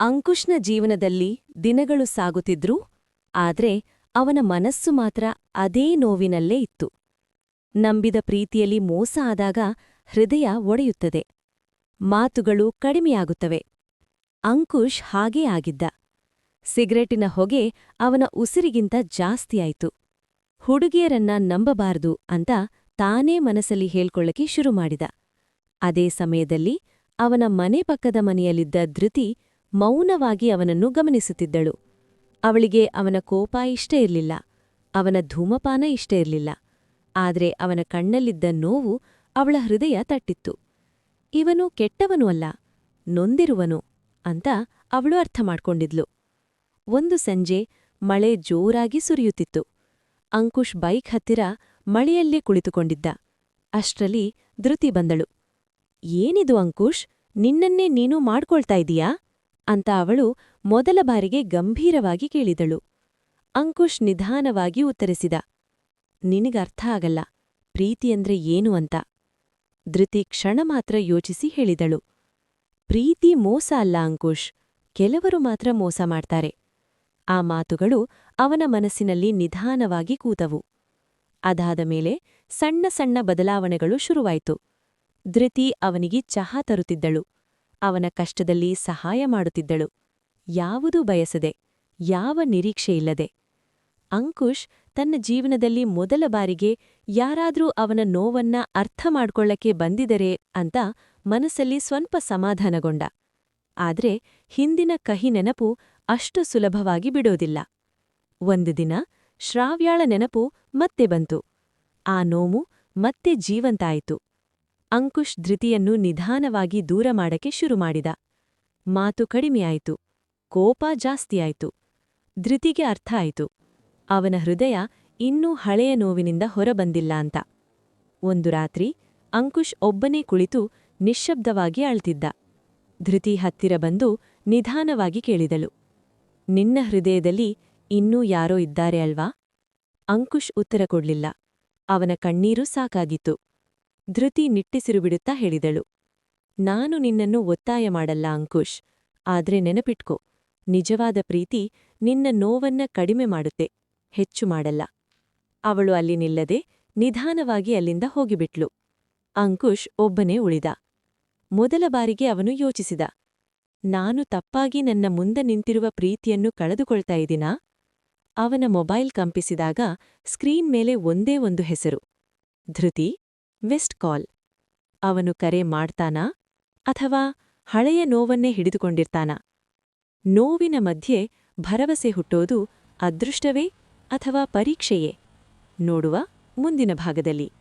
ಅಂಕುಶ್ನ ಜೀವನದಲ್ಲಿ ದಿನಗಳು ಸಾಗುತ್ತಿದ್ರೂ, ಆದ್ರೆ ಅವನ ಮನಸ್ಸು ಮಾತ್ರ ಅದೇ ನೋವಿನಲ್ಲೇ ಇತ್ತು. ನಂಬಿದ ಪ್ರೀತಿಯಲ್ಲಿ ಮೋಸ ಆದಾಗ ಹೃದಯ ಒಡೆಯುತ್ತದೆ. ಮಾತುಗಳು ಕಡಿಮೆಯಾಗುತ್ತವೆ. ಅಂಕುಶ್ ಹಾಗೇ ಆಗಿದ್ದ. ಸಿಗರೆಟಿನ ಹೊಗೆ ಅವನ ಉಸಿರಿಗಿಂತ ಜಾಸ್ತಿಯಾಯಿತು ಹುಡುಗಿಯರನ್ನ ನಂಬಬಾರದು ಅಂತ ತಾನೇ ಮನಸ್ಸಲ್ಲಿ ಹೇಳ್ಕೊಳ್ಳಕ್ಕೆ ಶುರು ಮಾಡಿದ. ಅದೇ ಸಮಯದಲ್ಲಿ ಅವನ ಮನೆ ಪಕ್ಕದ ಮನೆಯಲ್ಲಿದ್ದ ಧೃತಿ ಮೌನವಾಗಿ ಅವನನ್ನು ಗಮನಿಸುತ್ತಿದ್ದಳು. ಅವಳಿಗೆ ಅವನ ಕೋಪ ಇಷ್ಟ ಇರಲಿಲ್ಲ. ಅವನ ಧೂಮಪಾನ ಇಷ್ಟ ಇರಲಿಲ್ಲ. ಆದರೆ ಅವನ ಕಣ್ಣಲ್ಲಿದ್ದ ನೋವು ಅವಳ ಹೃದಯ ತಟ್ಟಿತ್ತು. ಇವನು ಕೆಟ್ಟವನು ಅಲ್ಲ, ನೊಂದಿರುವನು ಅಂತ ಅವಳು ಅರ್ಥ ಮಾಡ್ಕೊಂಡಿದ್ಲು. ಒಂದು ಸಂಜೆ ಮಳೆ ಜೋರಾಗಿ ಸುರಿಯುತ್ತಿತ್ತು. ಅಂಕುಶ್ ಬೈಕ್ ಹತ್ತಿರ ಮಳೆಯಲ್ಲೇ ಕುಳಿತುಕೊಂಡಿದ್ದ. ಅಷ್ಟ್ರಲ್ಲಿ ಧೃತಿ ಬಂದಳು. ಏನಿದು ಅಂಕುಶ್? ನಿನ್ನನ್ನೇ ನೀನು ಮಾಡ್ಕೊಳ್ತಾ ಇದೀಯಾ? ಅಂತ ಅವಳು ಮೊದಲ ಬಾರಿಗೆ ಗಂಭೀರವಾಗಿ ಕೇಳಿದಳು. ಅಂಕುಶ್ ನಿಧಾನವಾಗಿ ಉತ್ತರಿಸಿದ ನಿನಗರ್ಥ ಆಗಲ್ಲ ಪ್ರೀತಿಯಂದ್ರೆ ಏನು ಅಂತ? ಧೃತಿ ಕ್ಷಣ ಮಾತ್ರ ಯೋಚಿಸಿ ಹೇಳಿದಳು. ಪ್ರೀತಿ ಮೋಸ ಅಲ್ಲ ಅಂಕುಶ್, ಕೆಲವರು ಮಾತ್ರ ಮೋಸ ಮಾಡ್ತಾರೆ. ಆ ಮಾತುಗಳು ಅವನ ಮನಸ್ಸಿನಲ್ಲಿ ನಿಧಾನವಾಗಿ ಕೂತವು. ಅದಾದ ಮೇಲೆ ಸಣ್ಣ ಸಣ್ಣ ಬದಲಾವಣೆಗಳು ಶುರುವಾಯಿತು. ಧೃತಿ ಅವನಿಗೆ ಚಹಾ ತರುತ್ತಿದ್ದಳು. ಅವನ ಕಷ್ಟದಲ್ಲಿ ಸಹಾಯ ಮಾಡುತ್ತಿದ್ದಳು. ಯಾವುದೂ ಬಯಸದೆ, ಯಾವ ನಿರೀಕ್ಷೆಯಿಲ್ಲದೆ. ಅಂಕುಶ್ ತನ್ನ ಜೀವನದಲ್ಲಿ ಮೊದಲ ಬಾರಿಗೆ ಯಾರಾದ್ರೂ ಅವನ ನೋವನ್ನ ಅರ್ಥ ಮಾಡ್ಕೊಳ್ಳಕ್ಕೆ ಬಂದಿದರೆ ಅಂತ ಮನಸ್ಸಲ್ಲಿ ಸ್ವಲ್ಪ ಸಮಾಧಾನಗೊಂಡ. ಆದ್ರೆ ಹಿಂದಿನ ಕಹಿ ನೆನಪು ಅಷ್ಟು ಸುಲಭವಾಗಿ ಬಿಡೋದಿಲ್ಲ. ಒಂದು ದಿನ ಶ್ರಾವ್ಯಾಳ ನೆನಪು ಮತ್ತೆ ಬಂತು. ಆ ನೋವು ಮತ್ತೆ ಜೀವಂತಾಯಿತು ಅಂಕುಶ್ ಧೃತಿಯನ್ನು ನಿಧಾನವಾಗಿ ದೂರ ಮಾಡಕ್ಕೆ ಶುರು ಮಾಡಿದ. ಮಾತು ಕಡಿಮೆಯಾಯಿತು. ಕೋಪ ಜಾಸ್ತಿಯಾಯಿತು. ಧೃತಿಗೆ ಅರ್ಥ ಆಯಿತು. ಅವನ ಹೃದಯ ಇನ್ನೂ ಹಳೆಯ ನೋವಿನಿಂದ ಹೊರಬಂದಿಲ್ಲ ಅಂತ. ಒಂದು ರಾತ್ರಿ ಅಂಕುಶ್ ಒಬ್ಬನೇ ಕುಳಿತು ನಿಶ್ಶಬ್ದವಾಗಿ ಅಳ್ತಿದ್ದ. ಧೃತಿ ಹತ್ತಿರ ಬಂದು ನಿಧಾನವಾಗಿ ಕೇಳಿದಳು. ನಿನ್ನ ಹೃದಯದಲ್ಲಿ ಇನ್ನೂ ಯಾರೋ ಇದ್ದಾರೆ ಅಲ್ವಾ? ಅಂಕುಶ್ ಉತ್ತರ ಕೊಡ್ಲಿಲ್ಲ. ಅವನ ಕಣ್ಣೀರು ಸಾಕಾಗಿತ್ತು. ಧೃತಿ ನಿಟ್ಟಿಸಿರುಬಿಡುತ್ತಾ ಹೇಳಿದಳು. ನಾನು ನಿನ್ನನ್ನು ಒತ್ತಾಯ ಮಾಡಲ್ಲ ಅಂಕುಶ್, ಆದ್ರೆ ನೆನಪಿಟ್ಕೋ, ನಿಜವಾದ ಪ್ರೀತಿ ನಿನ್ನ ನೋವನ್ನ ಕಡಿಮೆ ಮಾಡುತ್ತೆ, ಹೆಚ್ಚು ಮಾಡಲ್ಲ. ಅವಳು ಅಲ್ಲಿ ನಿಲ್ಲದೆ ನಿಧಾನವಾಗಿ ಅಲ್ಲಿಂದ ಹೋಗಿಬಿಟ್ಲು. ಅಂಕುಶ್ ಒಬ್ಬನೇ ಉಳಿದ. ಮೊದಲ ಬಾರಿಗೆ ಅವನು ಯೋಚಿಸಿದ. ನಾನು ತಪ್ಪಾಗಿ ನನ್ನ ಮುಂದೆ ನಿಂತಿರುವ ಪ್ರೀತಿಯನ್ನು ಕಳೆದುಕೊಳ್ತಾ ಇದ್ದೀನಾ? ಅವನ ಮೊಬೈಲ್ ಕಂಪಿಸಿದಾಗ ಸ್ಕ್ರೀನ್ ಮೇಲೆ ಒಂದೇ ಒಂದು ಹೆಸರು, ಧೃತಿ. West call. ಅವನು ಕರೆ ಮಾಡ್ತಾನಾ ಅಥವಾ ಹಳೆಯ ನೋವನ್ನೇ ಹಿಡಿದುಕೊಂಡಿರ್ತಾನಾ? ನೋವಿನ ಮಧ್ಯೆ ಭರವಸೆ ಹುಟ್ಟೋದು ಅದೃಷ್ಟವೇ ಅಥವಾ ಪರೀಕ್ಷೆಯೇ? ನೋಡುವ ಮುಂದಿನ ಭಾಗದಲ್ಲಿ.